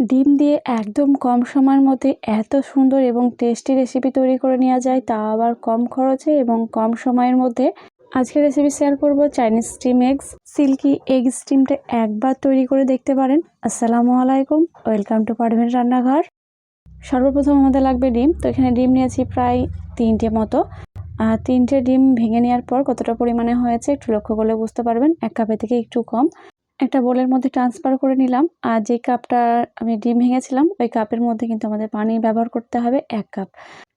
ডিম দিয়ে একদম কম সময়ের মধ্যে এত সুন্দর এবং টেস্টি রেসিপি তৈরি করে নেওয়া যায়, তা আবার কম খরচে এবং কম সময়ের মধ্যে। আজকের রেসিপি শেয়ার করব Chinese steam eggs silky egg স্টিমটা একবার তৈরি করে দেখতে পারেন। আসসালামু আলাইকুম ওয়েলকাম টু পারভেন রান্নাঘর। সর্বপ্রথম আমাদের লাগবে ডিম, তো এখানে ডিম নিয়েছি প্রায় তিনটে মতো। আর তিনটে ডিম ভেঙে নেওয়ার পর কতটা পরিমাণে হয়েছে একটু লক্ষ্য করলে বুঝতে পারবেন, এক কাপে থেকে একটু কম। একটা বোলের মধ্যে ট্রান্সফার করে নিলাম। আর যে কাপটা আমি ডিম ভেঙেছিলাম, ওই কাপের মধ্যে কিন্তু আমাদের পানি ব্যবহার করতে হবে এক কাপ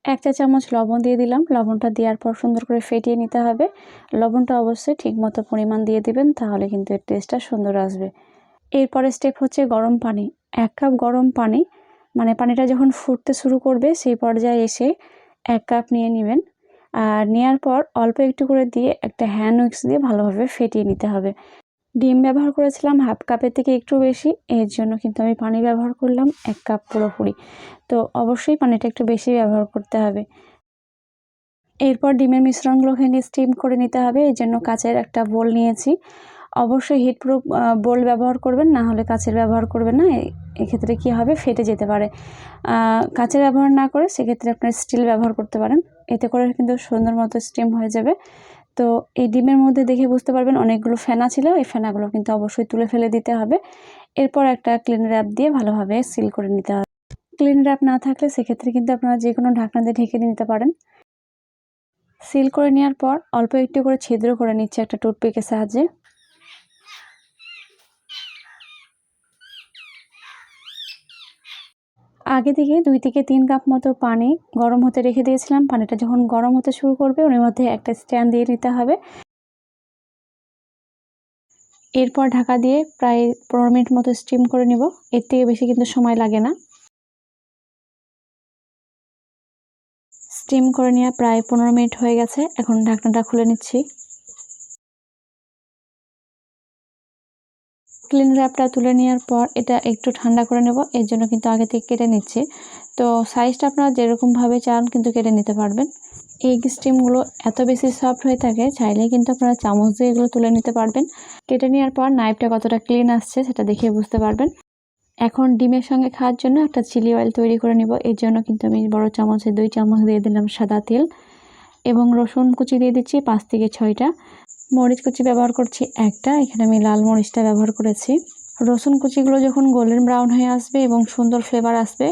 এক চা চামচ লবণ দিয়ে দিলাম। লবণটা দেওয়ার পর সুন্দর করে ফেটিয়ে নিতে হবে। লবণটা অবশ্যই ঠিক মতো পরিমাণ দিয়ে দিবেন, তাহলে কিন্তু এর টেস্টটা সুন্দর আসবে। এরপরে স্টেপ হচ্ছে গরম পানি। এক কাপ গরম পানি মানে পানিটা যখন ফুটতে শুরু করবে, সেই পর্যায়ে এসে এক কাপ নিয়ে নেবেন। আর নেওয়ার পর অল্প একটু করে দিয়ে একটা হ্যান্ড উইক্স দিয়ে ভালোভাবে ফেটিয়ে নিতে হবে। ডিম ব্যবহার করেছিলাম হাফ কাপের থেকে একটু বেশি। এর জন্য কিন্তু আমি পানি ব্যবহার করলাম এক কাপ পুরোপুরি। তো অবশ্যই পানিটা একটু বেশি ব্যবহার করতে হবে। এরপর ডিমের মিশ্রণগুলোকে নিয়ে স্টিম করে নিতে হবে। এই জন্য কাচের একটা বোল নিয়েছি। অবশ্যই হিটপ্রুফ বোল ব্যবহার করবেন, না হলে কাচের ব্যবহার করবেন না। এক্ষেত্রে কি হবে? ফেটে যেতে পারে। কাচের ব্যবহার না করে সেক্ষেত্রে আপনার স্টিল ব্যবহার করতে পারেন। এতে করে কিন্তু সুন্দর মতো স্টিম হয়ে যাবে। তো এই ডিমের মধ্যে দেখে বুঝতে পারবেন অনেকগুলো ফেনা ছিল। এই ফেনাগুলো কিন্তু অবশ্যই তুলে ফেলে দিতে হবে। এরপর একটা ক্লিন র্যাপ দিয়ে ভালোভাবে সিল করে নিতে হবে। ক্লিন র্যাপ না থাকলে সেক্ষেত্রে কিন্তু আপনারা যে কোনো ঢাকনা দিয়ে ঢেকে নিতে পারেন। সিল করে নেওয়ার পর অল্প একটু করে ছিদ্র করে নিচ্ছে একটা টুথপিকের সাহায্যে। আগে থেকে দুই থেকে তিন কাপ মতো পানি গরম হতে রেখে দিয়েছিলাম। পানিটা যখন গরম হতে শুরু করবে, ওর মধ্যে একটা স্ট্যান্ড দিয়ে নিতে হবে। এরপর ঢাকা দিয়ে প্রায় পনেরো মিনিট মতো স্টিম করে নিব। এর থেকে বেশি কিন্তু সময় লাগে না। স্টিম করে নেওয়া প্রায় পনেরো মিনিট হয়ে গেছে। এখন ঢাকনাটা খুলে নিচ্ছি। ক্লিন র্যাপটা তুলে নেওয়ার পর এটা একটু ঠান্ডা করে নেব। এর জন্য কিন্তু আগে থেকে কেটে নিচ্ছি। তো সাইজটা আপনারা যেরকমভাবে চান কিন্তু কেটে নিতে পারবেন। এগ স্টিমগুলো এত বেশি সফট হয়ে থাকে চাইলে কিন্তু আপনারা চামচ দিয়ে এগুলো তুলে নিতে পারবেন। কেটে নেওয়ার পর নাইফটা কতটা ক্লিন আসছে সেটা দেখে বুঝতে পারবেন। এখন ডিমের সঙ্গে খাওয়ার জন্য একটা চিলি অয়েল তৈরি করে নিব। এর জন্য কিন্তু আমি বড় চামচে দুই চামচ দিয়ে দিলাম সাদা তেল এবং রসুন কুচি দিয়ে দিচ্ছি পাঁচ থেকে ছয়টা। মরিচ কুচি ব্যবহার করছি একটা, এখানে আমি লাল মরিচটা ব্যবহার করেছি। রসুন কুচিগুলো যখন গোল্ডেন ব্রাউন হয়ে আসবে এবং সুন্দর ফ্লেভার আসবে,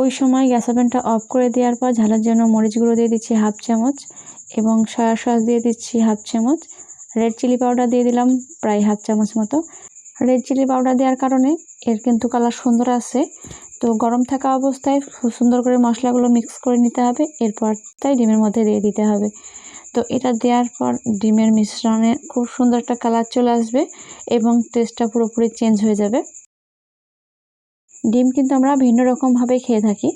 ওই সময় গ্যাস ওভেনটা অফ করে দেওয়ার পর ঝালের জন্য মরিচগুলো দিয়ে দিচ্ছি হাফ চামচ এবং সয়া সস দিয়ে দিচ্ছি হাফ চামচ। রেড চিলি পাউডার দিয়ে দিলাম প্রায় হাফ চামচ মতো। রেড চিলি পাউডার দেওয়ার কারণে এর কিন্তু কালার সুন্দর আসে তো গরম থাকা অবস্থায় সুন্দর করে মশলাগুলো মিক্স করে নিতে হবে, এরপর তাই ডিমের মধ্যে দিয়ে দিতে হবে। তো এটা দেওয়ার পর ডিমের মিশ্রণে খুব সুন্দর একটা কালার চলে আসবে এবং টেস্টটা পুরোপুরি চেঞ্জ হয়ে যাবে। ডিম কিন্তু আমরা ভিন্ন রকমভাবে খেয়ে থাকি।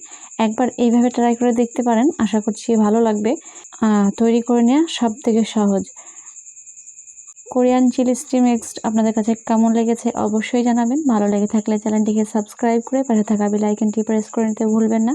একবার এইভাবে ট্রাই করে দেখতে পারেন, আশা করছি ভালো লাগবে। তৈরি করে নেওয়া সব থেকে সহজ। কোরিয়ান চিলি স্টিম এক্স আপনাদের কাছে কেমন লেগেছে অবশ্যই জানাবেন। ভালো লেগে থাকলে চ্যানেলটিকে সাবস্ক্রাইব করে পাশে থাকা বেলাইকনটি প্রেস করে নিতে ভুলবেন না।